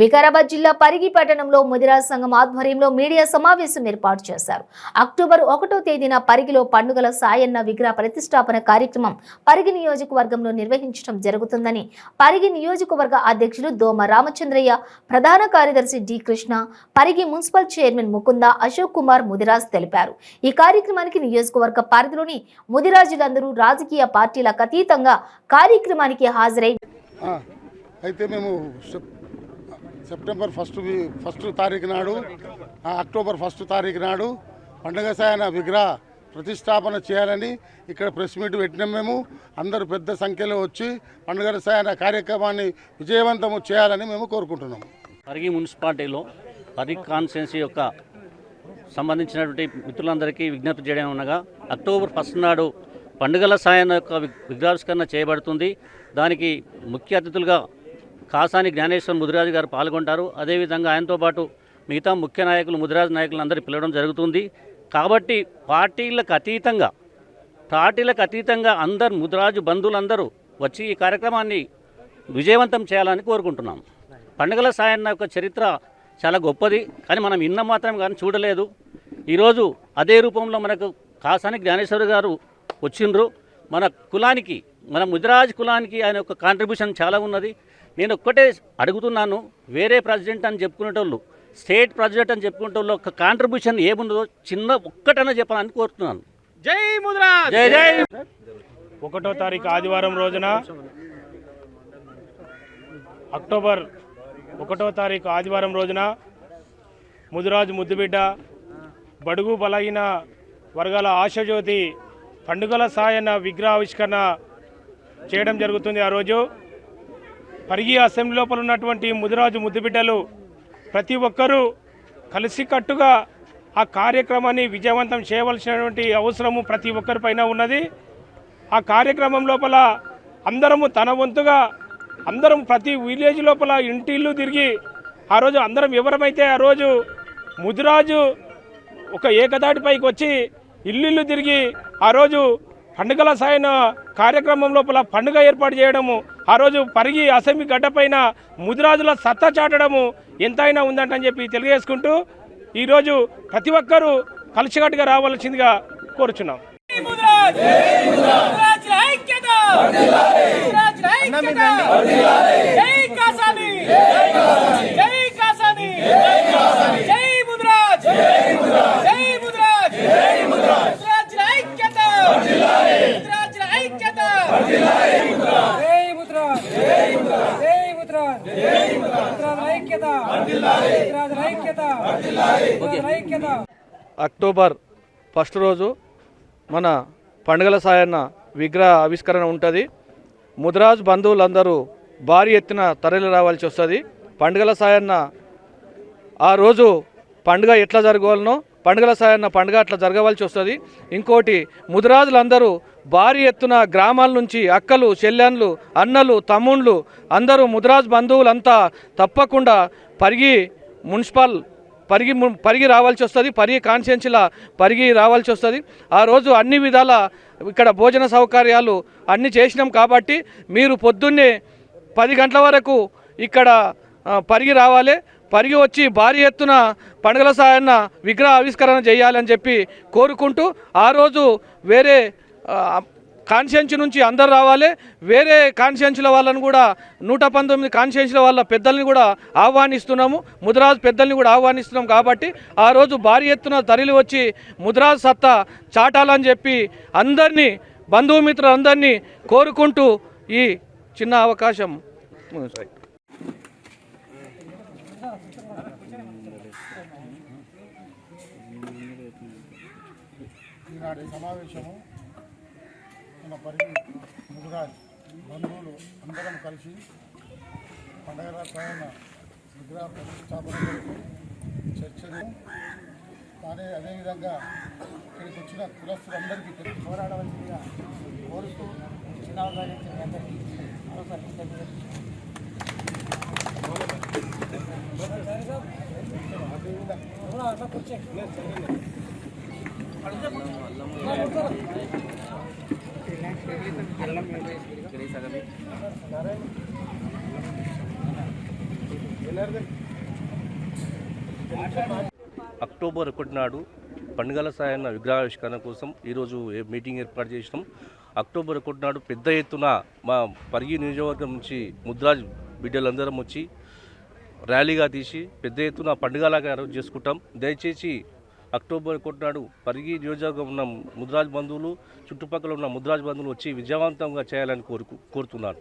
వికారాబాద్ జిల్లా పరిగి పట్టణంలో ముదిరాజ్ సంఘం ఆధ్వర్యంలో మీడియా సమావేశం ఏర్పాటు చేశారు. అక్టోబర్ ఒకటో తేదీన పరిగిలో పండుగల సాయన్న విగ్రహ ప్రతిష్టాపన కార్యక్రమం పరిగి నియోజకవర్గంలో నిర్వహించడం జరుగుతుందని పరిగి నియోజకవర్గ అధ్యక్షులు దోమ రామచంద్రయ్య ప్రధాన కార్యదర్శి D Krishna Parigi municipal chairman Mukunda Ashok Kumar Mudiraj తెలిపారు. ఈ కార్యక్రమానికి నియోజకవర్గ పరిధిలోని ముదిరాజులందరూ రాజకీయ పార్టీలకు అతీతంగా కార్యక్రమానికి హాజరై అయితే మేము సెప్టెంబర్ ఫస్ట్ ఫస్ట్ తారీఖు నాడు అక్టోబర్ ఫస్ట్ తారీఖు నాడు పండగ సాయన విగ్రహ ప్రతిష్టాపన చేయాలని ఇక్కడ ప్రెస్ మీట్ పెట్టినాం మేము. అందరూ పెద్ద సంఖ్యలో వచ్చి పండుగ సాయన కార్యక్రమాన్ని విజయవంతం చేయాలని మేము కోరుకుంటున్నాం. పరిగి మున్సిపాలిటీలో పరిగి కాన్స్టిట్యున్సీ యొక్క సంబంధించినటువంటి మిత్రులందరికీ విజ్ఞప్తి చేయడం ఉండగా అక్టోబర్ ఫస్ట్ నాడు పండుగల సాయం యొక్క విగ్రహావిష్కరణ చేయబడుతుంది. దానికి ముఖ్య అతిథులుగా కాసాని జ్ఞానేశ్వర్ ముదిరాజు గారు పాల్గొంటారు. అదేవిధంగా ఆయనతో పాటు మిగతా ముఖ్య నాయకులు ముదిరాజు నాయకులందరూ పిలవడం జరుగుతుంది. కాబట్టి పార్టీలకు అతీతంగా పార్టీలకు అతీతంగా అందరు ముదిరాజు బంధువులందరూ వచ్చి ఈ కార్యక్రమాన్ని విజయవంతం చేయాలని కోరుకుంటున్నాం. పండుగల సాయన్న యొక్క చరిత్ర చాలా గొప్పది కానీ మనం ఇన్న మాత్రం కానీ చూడలేదు. ఈరోజు అదే రూపంలో మనకు కాసాని జ్ఞానేశ్వర గారు వచ్చిండ్రు. మన కులానికి మన ముదిరాజ్ కులానికి ఆయన యొక్క కాంట్రిబ్యూషన్ చాలా ఉన్నది. నేను ఒక్కటే అడుగుతున్నాను వేరే ప్రెసిడెంట్ అని చెప్పుకునేటోళ్ళు స్టేట్ ప్రెసిడెంట్ అని చెప్పుకునేటోళ్ళు ఒక కాంట్రిబ్యూషన్ ఏముందో చిన్న ఒక్కటనే చెప్పాలని కోరుతున్నాను. జై ముద్రాజ్! జై జై! ఒకటో తారీఖు ఆదివారం రోజున అక్టోబర్ ఒకటో తారీఖు ఆదివారం రోజున ముదిరాజు ముద్దుబిడ్డ బడుగు బలహీన వర్గాల ఆశజ్యోతి పండుగల సాయన్న విగ్రహావిష్కరణ చేయడం జరుగుతుంది ఆ రోజు. పరిగి అసెంబ్లీ లోపల ఉన్నటువంటి ముదిరాజు ముద్దుబిడ్డలు ప్రతి ఒక్కరూ కలిసికట్టుగా ఆ కార్యక్రమాన్ని విజయవంతం చేయవలసినటువంటి అవసరము ప్రతి ఒక్కరిపైన ఉన్నది. ఆ కార్యక్రమం లోపల అందరము తన వంతుగా అందరం ప్రతి విలేజ్ లోపల ఇంటిల్లు తిరిగి ఆ రోజు అందరం వివరమైతే ఆ రోజు ముదిరాజు ఒక ఏకదాటిపైకి వచ్చి ఇల్లు తిరిగి ఆ రోజు పండుగల సాయన కార్యక్రమం లోపల పండుగ ఏర్పాటు చేయడము ఆ రోజు పరిగి అసెంబ్లీ గడ్డపైన ముదిరాజుల సత్తా చాటడము ఎంతైనా ఉందంటని చెప్పి తెలియజేసుకుంటూ ఈరోజు ప్రతి ఒక్కరూ కలిసికట్టుగా రావాల్సిందిగా కోరుచున్నాం. ముద్రాజ్! ముద్రాజ్! ఐక్యత ముద్రాజ్ ఐక్యత జై కాసాని జై కాసాని జై ముద్రాజ్ జై ముద్రాజ్ ముద్రాజ్ ఐక్యత ముద్రాజ్ ఐక్యత జై ముద్రాజ్ జై ముద్రాజ్ జై ముద్రాజ్ జై ముద్రాజ్ ఐక్యత ముద్రాజ్ ఐక్యత ముద్రాజ్ ఐక్యత అక్టోబర్ ఫస్ట్ రోజు మన పండుగల సాయన్న విగ్రహ ఆవిష్కరణ ఉంటుంది. ముద్రాజ్ బంధువులందరూ భారీ ఎత్తున తరలి రావాల్సి వస్తుంది. పండుగల సాయన్న ఆ రోజు పండుగ ఎట్లా జరగాలనో పండుగల సాయన్న పండుగ అట్లా జరగవలసి వస్తుంది. ఇంకోటి ముదిరాజులందరూ భారీ ఎత్తున గ్రామాల నుంచి అక్కలు చెల్లెన్లు అన్నలు తమ్ముళ్ళు అందరూ ముదిరాజ్ బంధువులంతా తప్పకుండా పరిగి మున్సిపల్ పరిగి పరిగి రావాల్సి వస్తుంది. పరిగి కాన్షియన్స్లా పరిగి రావాల్సి వస్తుంది. ఆ రోజు అన్ని విధాల ఇక్కడ భోజన సౌకర్యాలు అన్నీ చేసినాం కాబట్టి మీరు పొద్దున్నే పది గంటల వరకు ఇక్కడ పరిగి రావాలి. పరిగి వచ్చి భారీ ఎత్తున పండుగల సాయన్న విగ్రహ ఆవిష్కరణ చేయాలని చెప్పి కోరుకుంటూ ఆ రోజు వేరే ఆ, కాన్షియన్స్ నుంచి అందరు రావాలి. వేరే కాన్షియన్స్ల వాళ్ళని కూడా నూట పంతొమ్మిది కాన్షియన్స్ల వాళ్ళ పెద్దల్ని కూడా ఆహ్వానిస్తున్నాము. ముద్రాజ్ పెద్దల్ని కూడా ఆహ్వానిస్తున్నాం కాబట్టి ఆ రోజు భారీ ఎత్తున తరలి వచ్చి ముద్రాజ్ సత్తా చాటాలని చెప్పి అందరినీ బంధుమిత్రులందరినీ కోరుకుంటూ ఈ చిన్న అవకాశం ఈనాటి సమావేశము మన పరిధి ముదిరాజ్ బంధువులు అందరం కలిసి పండగ సాయన విగ్రహ ప్రతిష్టాపన కొరకు చర్చలు. కానీ అదేవిధంగా ఇక్కడికి వచ్చిన కులస్తులందరికీ తెలి- పోరాడవలసిందిగా కోరుతూ చిన్న అవకాశం అందరికీ మరోసారి అక్టోబర్ ఒకటి నాడు పండుగల సాయన్న విగ్రహావిష్కరణ కోసం ఈరోజు మీటింగ్ ఏర్పాటు చేసినాం. అక్టోబర్ ఒకటి నాడు పెద్ద ఎత్తున మా పరిగి నియోజకవర్గం నుంచి ముద్రాజ్ బిడ్డలందరం వచ్చి ర్యాలీగా తీసి పెద్ద ఎత్తున పండుగలాగా రోజు చేసుకుంటాం. దయచేసి అక్టోబర్ ఒకటి నాడు పరిగి నియోజకవర్గం ఉన్న ముద్రాజ్ బంధువులు చుట్టుపక్కల ఉన్న ముద్రాజ్ బంధువులు వచ్చి విజయవంతంగా చేయాలని కోరుకు కోరుతున్నాను.